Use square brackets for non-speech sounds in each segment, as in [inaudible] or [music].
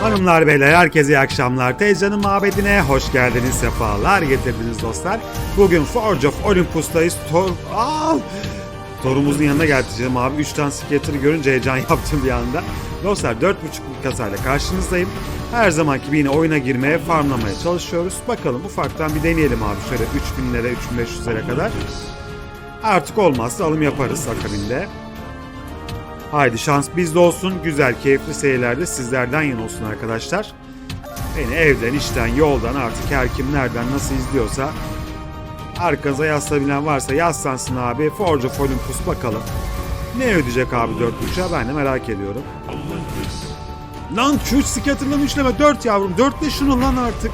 Hanımlar beyler herkese iyi akşamlar. Teyze'nin mabedine hoş geldiniz, sefalar getirdiniz dostlar. Bugün Forge of Olympus'tayız. Tor... Aa! Torumuzun yanına geleceğim abi. 3 tane skater'ı görünce heyecan [laughs] yaptım bir anda. Dostlar 4.5 kasayla karşınızdayım. Her zamanki gibi yine oyuna girmeye, farmlamaya çalışıyoruz. Bakalım ufaktan bir deneyelim abi. Şöyle 3000'lere, 3500'lere kadar. Artık olmazsa alım yaparız akabinde. Haydi şans bizde olsun. Güzel, keyifli seyirlerde sizlerden yana olsun arkadaşlar. Beni evden, işten, yoldan artık her kim nereden nasıl izliyorsa arkanıza yaslabilen varsa yaslansın abi. Forge of Olympus bakalım. Ne ödeyecek abi 4.5'a ben de merak ediyorum. Lan şu scatter'lan üçleme 4 yavrum. 4 de şunu lan artık.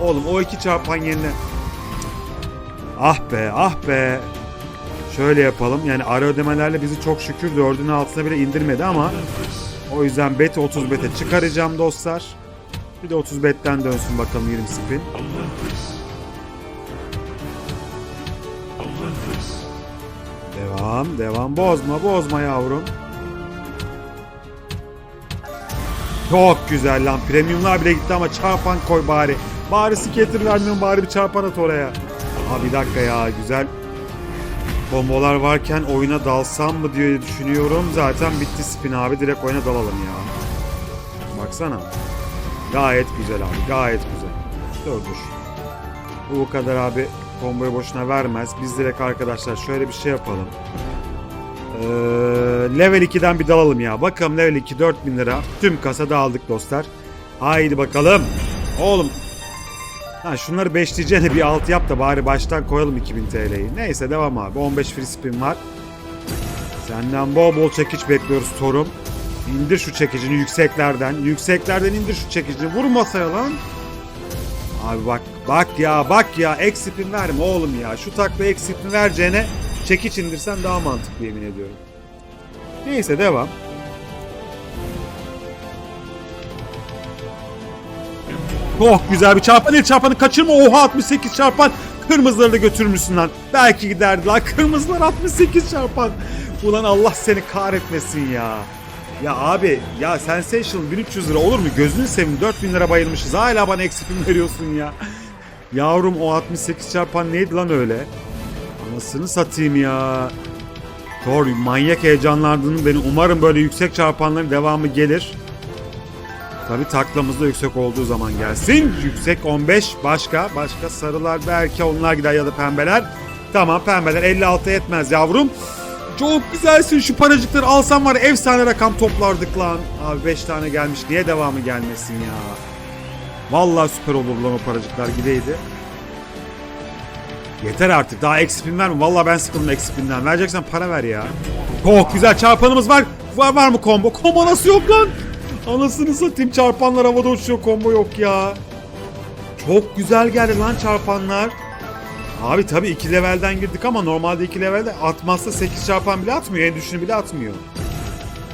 Oğlum o iki çarpan yerine. Ah be ah be. Şöyle yapalım. Yani ara ödemelerle bizi çok şükür 4'ün altına bile indirmedi ama o yüzden beti 30 bete çıkaracağım dostlar. Bir de 30 betten dönsün bakalım 20 spin. Devam, devam. Bozma, bozma yavrum. Çok güzel lan. Premiumlar bile gitti ama çarpan koy bari. Bari skater vermiyorum bari bir çarpan at oraya. Abi bir dakika ya güzel kombolar varken oyuna dalsam mı diye düşünüyorum. Zaten bitti spin abi direkt oyuna dalalım ya. Baksana. Gayet güzel abi gayet güzel. Dur dur. Bu kadar abi komboyu boşuna vermez. Biz direkt arkadaşlar şöyle bir şey yapalım. Ee, level 2'den bir dalalım ya. Bakalım level 2 4000 lira. Tüm kasada aldık dostlar. Haydi bakalım. Oğlum. Ha şunları beşleyeceğine bir alt yap da bari baştan koyalım 2000 TL'yi. Neyse devam abi. 15 free spin var. Senden bol bol çekiç bekliyoruz Torum. İndir şu çekicini yükseklerden. Yükseklerden indir şu çekicini. Vur masaya lan. Abi bak bak ya bak ya ek spin verme oğlum ya. Şu takla ek spin vereceğine çekiç indirsen daha mantıklı yemin ediyorum. Neyse devam. Oh güzel bir çarpan el çarpanı kaçırma. Oha 68 çarpan. Kırmızıları da götürmüşsün lan. Belki giderdi lan. Kırmızılar 68 çarpan. Ulan Allah seni kahretmesin ya. Ya abi ya Sensational 1300 lira olur mu? Gözünü seveyim 4000 lira bayılmışız. Hala bana eksik film veriyorsun ya. Yavrum o 68 çarpan neydi lan öyle? Anasını satayım ya. Thor manyak heyecanlandığını beni umarım böyle yüksek çarpanların devamı gelir. Tabi taklamız da yüksek olduğu zaman gelsin. Yüksek 15 başka başka sarılar belki onlar gider ya da pembeler. Tamam pembeler 56 etmez yavrum. Çok güzelsin şu paracıkları alsam var efsane rakam toplardık lan. Abi 5 tane gelmiş niye devamı gelmesin ya. Vallahi süper olur lan o paracıklar gideydi. Yeter artık daha ekspin verme. Vallahi ben sıkıldım ekspinden. Vereceksen para ver ya. Çok güzel çarpanımız var. Var, var mı combo? Combo nasıl yok lan? Anasını satayım çarpanlar havada uçuyor combo yok ya. Çok güzel geldi lan çarpanlar. Abi tabii 2 levelden girdik ama normalde 2 levelde atmazsa 8 çarpan bile atmıyor. En düşünü bile atmıyor.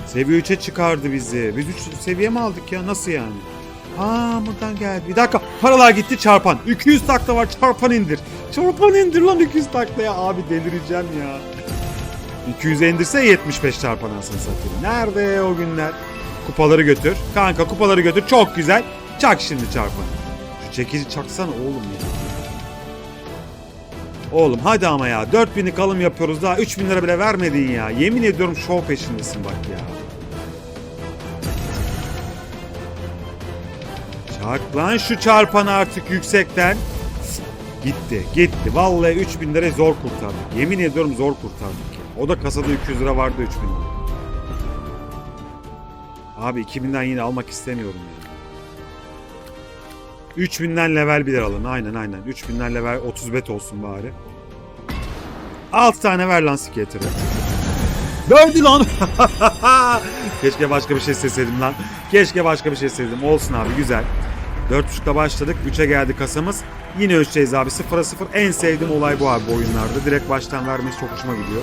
Seviye 3'e çıkardı bizi. Biz 3 seviye mi aldık ya? Nasıl yani? Aa buradan geldi. Bir dakika. Paralar gitti çarpan. 200 takla var çarpan indir. Çarpan indir lan 200 taklaya. Abi delireceğim ya. 200 indirse 75 çarpan anasını satayım. Nerede o günler? Kupaları götür. Kanka kupaları götür. Çok güzel. Çak şimdi çarpan. Şu çekici çaksana oğlum ya. Oğlum hadi ama ya 4000'lik alım yapıyoruz daha 3000 lira bile vermedin ya. Yemin ediyorum şov peşindesin bak ya. Çak lan şu çarpanı artık yüksekten. Gitti gitti. Vallahi 3000 lira zor kurtardık. Yemin ediyorum zor kurtardık ya. O da kasada 200 lira vardı 3000 lira. Abi 2000'den yine almak istemiyorum ya. 3000'den level 1 alın. Aynen aynen. 3000'den level 30 bet olsun bari. 6 tane ver lan skater'ı. Dördü [laughs] lan. Keşke başka bir şey sesledim lan. Keşke başka bir şey sesledim. Olsun abi güzel. 4.5'da başladık. 3'e geldi kasamız. Yine ölçeceğiz abi. 0'a 0. En sevdiğim olay bu abi bu oyunlarda. Direkt baştan vermesi çok hoşuma gidiyor.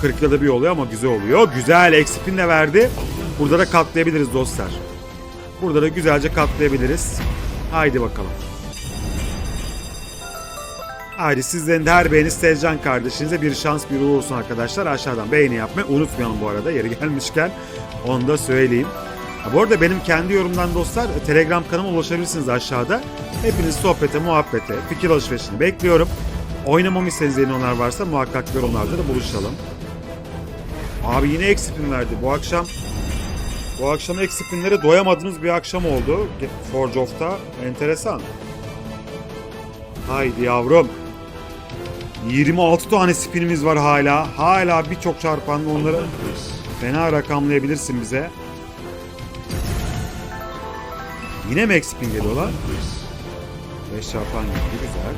40 yılda bir oluyor ama güzel oluyor. Güzel. Eksipin de verdi. Burada da katlayabiliriz dostlar. Burada da güzelce katlayabiliriz. Haydi bakalım. Haydi sizlerin de her beğeni Tezcan kardeşinize bir şans bir uğur olsun arkadaşlar. Aşağıdan beğeni yapmayı unutmayalım bu arada yeri gelmişken. Onu da söyleyeyim. Ha, bu arada benim kendi yorumdan dostlar Telegram kanalıma ulaşabilirsiniz aşağıda. Hepiniz sohbete, muhabbete, fikir alışverişini bekliyorum. Oynamamı istediğiniz onlar varsa muhakkak yorumlarda da buluşalım. Abi yine ekspin verdi. Bu akşam bu akşam ekspinlere doyamadığımız bir akşam oldu. Forge of'ta. Enteresan. Haydi yavrum. 26 tane spinimiz var hala. Hala birçok çarpanla onları fena rakamlayabilirsin bize. Yine mi expin geliyorlar? 5 çarpan geldi güzel.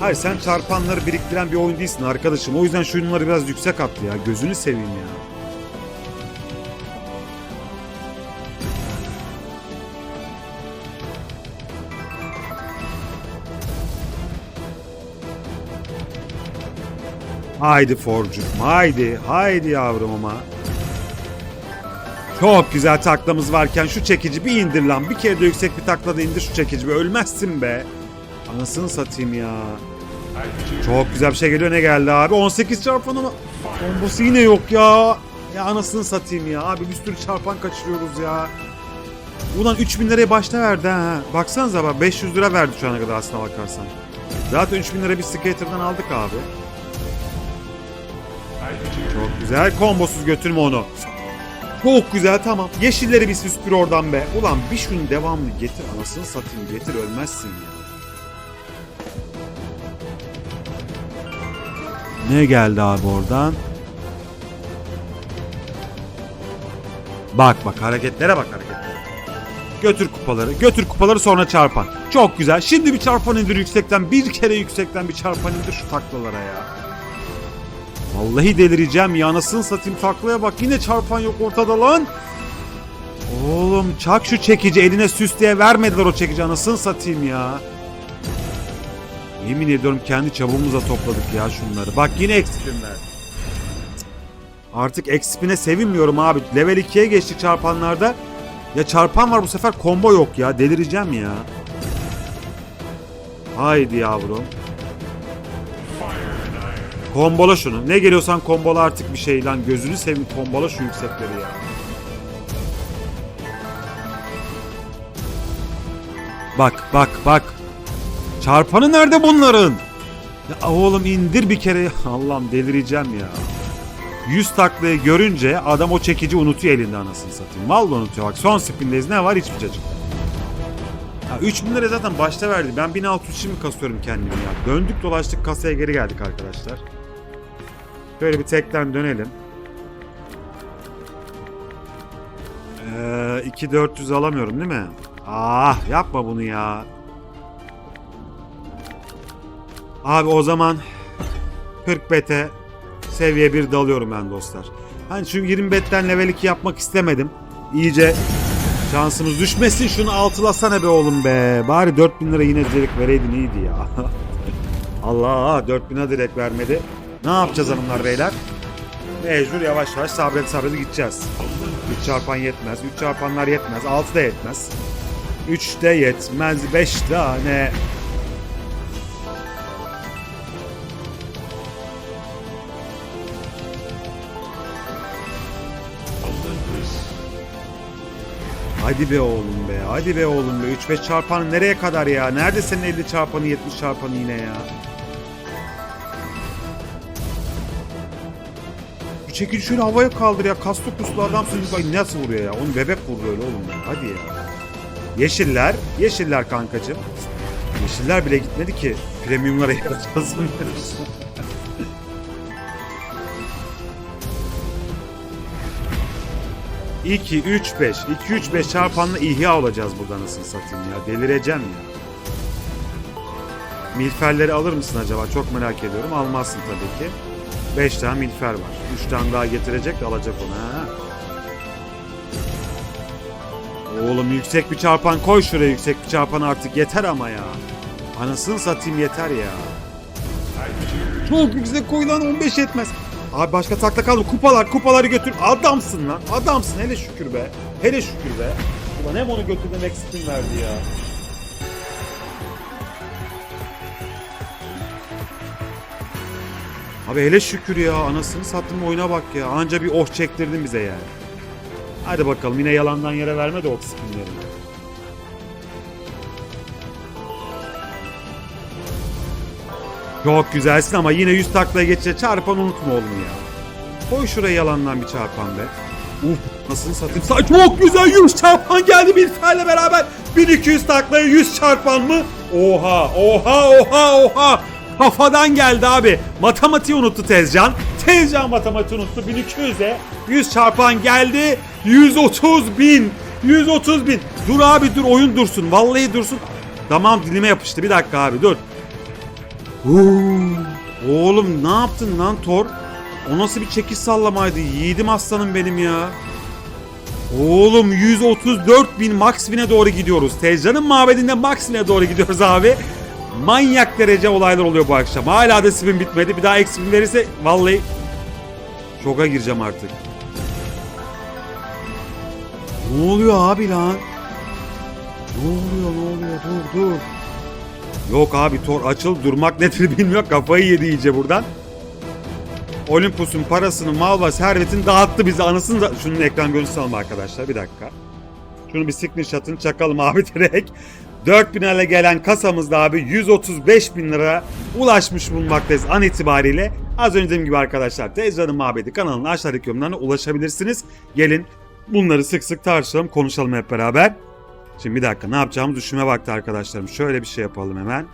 Hayır sen çarpanları biriktiren bir oyun değilsin arkadaşım. O yüzden şu oyunları biraz yüksek attı ya. Gözünü seveyim ya. Haydi Forcuğum haydi. Haydi yavrum ama. Çok güzel taklamız varken şu çekici bir indir lan. Bir kere de yüksek bir taklada indir şu çekici be. Ölmezsin be. Anasını satayım ya. Çok güzel bir şey geliyor. Ne geldi abi? 18 çarpan ama kombosu yine yok ya. Ya anasını satayım ya. Abi bir sürü çarpan kaçırıyoruz ya. Ulan 3000 liraya başta verdi ha. Baksanıza bak 500 lira verdi şu ana kadar aslına bakarsan. Zaten 3000 lira bir skater'dan aldık abi. Güzel. Kombosuz götürme onu. Çok güzel tamam. Yeşilleri bir süpür oradan be. Ulan bir şunun devamlı getir anasını satayım getir ölmezsin ya. Ne geldi abi oradan? Bak bak hareketlere bak hareketlere. Götür kupaları, götür kupaları sonra çarpan. Çok güzel. Şimdi bir çarpan indir yüksekten. Bir kere yüksekten bir çarpan indir şu taklalara ya. Vallahi delireceğim ya. Anasını satayım taklaya bak. Yine çarpan yok ortada lan. Oğlum çak şu çekici eline süs diye vermediler o çekici anasını satayım ya. Yemin ediyorum kendi çabuğumuzla topladık ya şunları. Bak yine ekspinler. Artık ekspine sevinmiyorum abi. Level 2'ye geçtik çarpanlarda. Ya çarpan var bu sefer combo yok ya. Delireceğim ya. Haydi yavrum. Kombola şunu. Ne geliyorsan kombola artık bir şey lan. Gözünü seveyim kombola şu yüksekleri ya. Bak bak bak. Çarpanı nerede bunların? Ya oğlum indir bir kere. [laughs] Allah'ım delireceğim ya. 100 taklayı görünce adam o çekici unutuyor elinde anasını satayım. Vallahi unutuyor. Bak son spindeyiz ne var hiçbir cacık. Ya 3000 lira zaten başta verdi. Ben 1600 için mi kasıyorum kendimi ya? Döndük dolaştık kasaya geri geldik arkadaşlar. Böyle bir tekten dönelim. Ee, 2400 alamıyorum değil mi? Ah yapma bunu ya. Abi o zaman 40 bete seviye 1 dalıyorum ben dostlar. Hani çünkü 20 betten level 2 yapmak istemedim. İyice şansımız düşmesin şunu altılasana be oğlum be. Bari 4000 lira yine direkt vereydin iyiydi ya. [laughs] Allah 4000'e direkt vermedi. Ne yapacağız hanımlar beyler? Mecbur yavaş yavaş sabret sabret gideceğiz. 3 çarpan yetmez. 3 çarpanlar yetmez. 6 da yetmez. 3 de yetmez. 5 tane. Hadi be oğlum be. Hadi be oğlum be. 3-5 çarpanı nereye kadar ya? Nerede senin 50 çarpanı 70 çarpanı yine ya? Bu çekici şöyle havaya kaldır ya. Kaslı kuslu adamsın. Bak nasıl vuruyor ya? Onu bebek vuruyor öyle oğlum ya. Hadi ya. Yeşiller. Yeşiller kankacım. Yeşiller bile gitmedi ki. Premiumlara yarayacağız. 2, 3, 5. 2, 3, 5 çarpanla ihya olacağız buradan nasıl satayım ya. Delireceğim ya. Milferleri alır mısın acaba? Çok merak ediyorum. Almazsın tabii ki. 5 tane milfer var. 3 tane daha getirecek de alacak onu. Oğlum yüksek bir çarpan koy şuraya yüksek bir çarpan artık yeter ama ya. Anasını satayım yeter ya. Çok yüksek koy lan 15 yetmez. Abi başka takla kaldı. Kupalar kupaları götür. Adamsın lan. Adamsın hele şükür be. Hele şükür be. Ulan hem onu götürdüm eksikliğin verdi ya. Abi hele şükür ya anasını sattım oyuna bak ya. Anca bir oh çektirdin bize yani. Hadi bakalım yine yalandan yere verme de o spinleri. Çok güzelsin ama yine 100 taklaya geçince çarpan unutma oğlum ya. Koy şuraya yalandan bir çarpan be. Uf nasıl satayım? Sa- Çok güzel 100 çarpan geldi tane beraber. 1200 taklaya 100 çarpan mı? Oha oha oha oha. Kafadan geldi abi. Matematiği unuttu Tezcan. Tezcan matematiği unuttu. 1200'e 100 çarpan geldi. 130 bin. 130 bin. Dur abi dur oyun dursun. Vallahi dursun. Tamam dilime yapıştı. Bir dakika abi dur. Oğlum ne yaptın lan Thor? O nasıl bir çekiş sallamaydı? Yiğidim aslanım benim ya. Oğlum 134 bin max win'e doğru gidiyoruz. Tezcan'ın mabedinde max win'e doğru gidiyoruz abi. Manyak derece olaylar oluyor bu akşam. Hala da spin bitmedi. Bir daha eksi spin verirse vallahi şoka gireceğim artık. Ne oluyor abi lan? Ne oluyor ne oluyor dur dur. Yok abi Thor açıl durmak nedir bilmiyor. Kafayı yedi iyice buradan. Olympus'un parasını, mal ve servetini dağıttı bize. Anasını da... Şunun ekran görüntüsü alalım arkadaşlar. Bir dakika. Şunu bir screenshot'ını çakalım abi direkt. 4000 ile gelen kasamızda abi 135 bin lira ulaşmış bulunmaktayız an itibariyle. Az önce dediğim gibi arkadaşlar Tezcan'ın Mabedi kanalının aşağıdaki yorumlarına ulaşabilirsiniz. Gelin bunları sık sık tartışalım, konuşalım hep beraber. Şimdi bir dakika ne yapacağımı düşünme vakti arkadaşlarım. Şöyle bir şey yapalım hemen.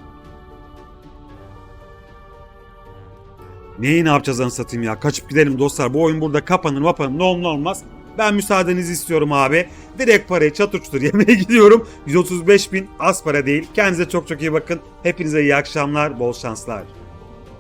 Neyi ne yapacağız anı satayım ya? Kaçıp gidelim dostlar. Bu oyun burada kapanır mapanır ne olur ne olmaz. Ben müsaadenizi istiyorum abi. Direkt parayı çatır çutur [laughs] yemeye gidiyorum. 135 bin az para değil. Kendinize çok çok iyi bakın. Hepinize iyi akşamlar, bol şanslar.